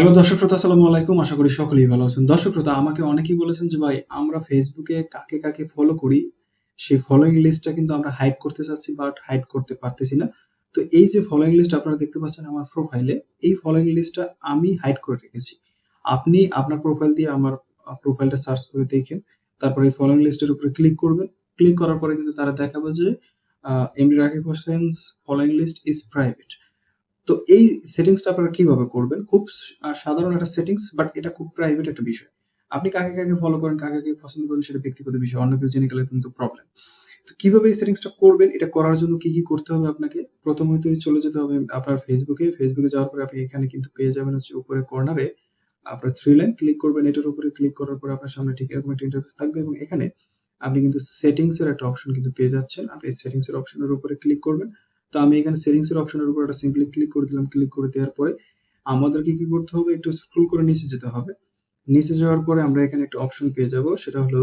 Hello দর্শক শ্রোতা আসসালামু আলাইকুম। আশা করি সকলেই ভালো আছেন। দর্শক শ্রোতা আমাকে অনেকেই বলেছেন যে, ভাই, আমরা ফেসবুকে কাকে কাকে ফলো করি, সেই ফলোইং লিস্টটা কিন্তু আমরা হাইড করতে চাচ্ছি বাট হাইড করতে পারতেছি না। তো এই যে ফলোইং লিস্ট আপনারা দেখতে পাচ্ছেন আমার প্রোফাইলে এই ফলোইং লিস্টটা আমি হাইড করে রেখেছি। আপনি আপনার প্রোফাইল দিয়ে আমার প্রোফাইলটা সার্চ করে দেখেন, তারপরে এই ফলোইং লিস্টের উপরে ক্লিক করবেন। ক্লিক করার পরে কিন্তু তারা দেখাবে যে MD Rakib Hossain's following list is private তো এই সেটিংসটা আপনারা কীভাবে করবেন? খুব সাধারণ একটা সেটিংস বাট এটা খুব প্রাইভেট একটা বিষয়। আপনি কাকে কাকে ফলো করেন, কাকে কাকে পছন্দ করেন সেটা ব্যক্তিগত বিষয়, অন্য কেউ জেনে গেলে কিন্তু প্রবলেম তো কীভাবে এই সেটিংসটা করবেন, এটা করার জন্য কি কি করতে হবে আপনাকে? প্রথমত চলে যেতে হবে আপনার ফেসবুকে ফেসবুকে যাওয়ার পরে আপনি এখানে কিন্তু পেয়ে যাবেন হচ্ছে উপরে কর্নারে আপনার থ্রি লাইন ক্লিক করবেন। এটার উপরে ক্লিক করার পরে আপনার সামনে ঠিক এরকম একটা ইন্টারফেস থাকবে এবং এখানে আপনি কিন্তু সেটিংস এর একটা অপশন কিন্তু পেয়ে যাচ্ছেন। আপনি সেটিংস এর অপশনের উপরে ক্লিক করবেন। তো আমি এখানে সেটিংস এর অপশনের উপর একটা সিম্পলি ক্লিক করে দিলাম ক্লিক করে দেওয়ার পরে আমাদেরকে কি করতে হবে? একটু স্ক্রল করে নিচে যেতে হবে। নিচে যাওয়ার পরে আমরা এখানে একটা অপশন পেয়ে যাব, সেটা হলো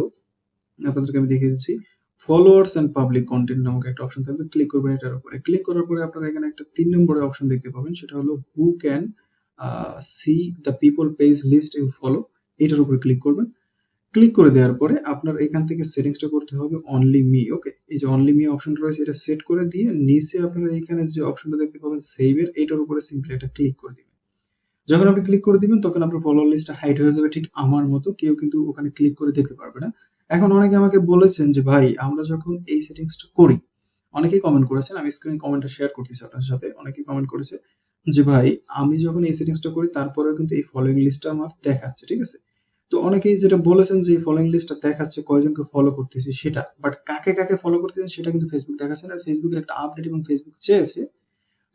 আপনাদেরকে আমি দেখিয়ে দিচ্ছি ফলোয়ার্স এন্ড পাবলিক কন্টেন্ট নামক একটা অপশন থাকবে ক্লিক করবেন এটার উপরে। ক্লিক করার পরে আপনারা এখানে একটা তিন নম্বরের অপশন দেখতে পাবেন, সেটা হলো who can see the people page list you follow এটার উপরে ক্লিক করবেন। ক্লিক করে দেওয়ার পরে আপনার এখান থেকে সেটিংসটা করতে হবে অনলি মি ওকে এই যে অনলি মি অপশনটা রয়েছে, এটা সেট করে দিয়ে নিচে আপনারা এখানে যে অপশনটা দেখতে পাবেন সেভ এর এটার উপরে সিম্পলি এটা ক্লিক করে দিবেন। যখন আপনি ক্লিক করে দিবেন, তখন আপনার ফলোয়ার লিস্টটা হাইড হয়ে যাবে, ঠিক আমার মতো। কেউ কিন্তু ওখানে ক্লিক করে দেখতে পারবে না। এখন অনেকে আমাকে বলেছেন যে, ভাই, আমরা যখন এই সেটিংসটা করি, অনেকেই কমেন্ট করেছেন, আমি স্ক্রিনে কমেন্টটা শেয়ার করতেছি আপনার সাথে, অনেকেই কমেন্ট করেছে যে, ভাই, আমি যখন এই সেটিংসটা করি, তারপরেও কিন্তু এই ফলোইং লিস্টটা আমার দেখাচ্ছে, ঠিক আছে? তো অনেকেই যেটা বলেছেন যে ফলোইং লিস্টটা দেখাচ্ছে, কয়জনকে ফলো করতেছি সেটা। বাট কাকে কাকে ফলো করতেছেন সেটা কিন্তু ফেসবুক দেখাচ্ছে না। ফেসবুকের একটা আপডেট এবং ফেসবুক চেয়েছে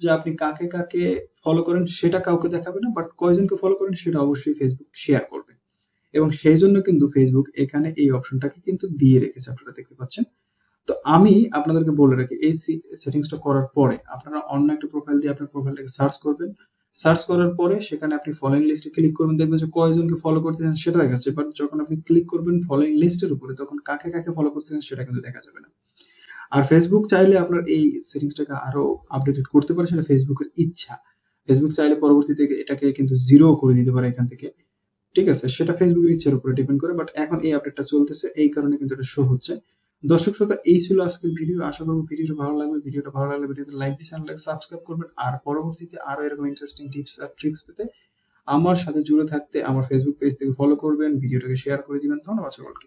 যে আপনি কাকে কাকে ফলো করেন সেটা কাউকে দেখাবে না বাট কয়জনকে ফলো করেন সেটা অবশ্যই ফেসবুক শেয়ার করবে। এবং সেই জন্য কিন্তু ফেসবুক এখানে এই অপশনটাকে কিন্তু দিয়ে রেখেছে, আপনারা দেখতে পাচ্ছেন। তো আমি আপনাদেরকে বলে রাখি, এই সেটিংসটা করার পরে আপনারা অন্য একটা প্রোফাইল দিয়ে আপনার প্রোফাইলটাকে সার্চ করবেন। সার্চ করার পরে সেখানে আপনি ফলোইং লিস্টে ক্লিক করবেন, দেখবেন যে কয়জনকে ফলো করতেছেন সেটা দেখাচ্ছে। বাট যখন আপনি ক্লিক করবেন ফলোইং লিস্টের উপরে, তখন কাকে কাকে ফলো করতেছেন সেটা কিন্তু দেখা যাবে না। আর ফেসবুক চাইলে আপনার এই সেটিংসটাকে আরও আপডেটেড করতে পারে সেটা ফেসবুকের ইচ্ছা। ফেসবুক চাইলে পরবর্তীতে এটাকে কিন্তু জিরো করে দিতে পারে এখান থেকে। ঠিক আছে? সেটা ফেসবুকের ইচ্ছার উপরে ডিপেন্ড করে বাট এখন এই আপডেটটা চলতেছে, এই কারণে কিন্তু এটা শো হচ্ছে। দর্শক শ্রোতা, এই ছিল আজকের ভিডিও। আশা করব ভিডিওটা ভালো লাগবে। ভিডিওটা ভালো লাগলে ভিডিওতে লাইক দিয়ে চ্যানেলটাকে সাবস্ক্রাইব করবেন। আর পরবর্তীতে আরও এরকম ইন্টারেস্টিং টিপস আর ট্রিক্স পেতে আমার সাথে জুড়ে থাকতে আমার ফেসবুক পেজ থেকে ফলো করবেন। ভিডিওটাকে শেয়ার করে দিবেন। ধন্যবাদ সকলকে।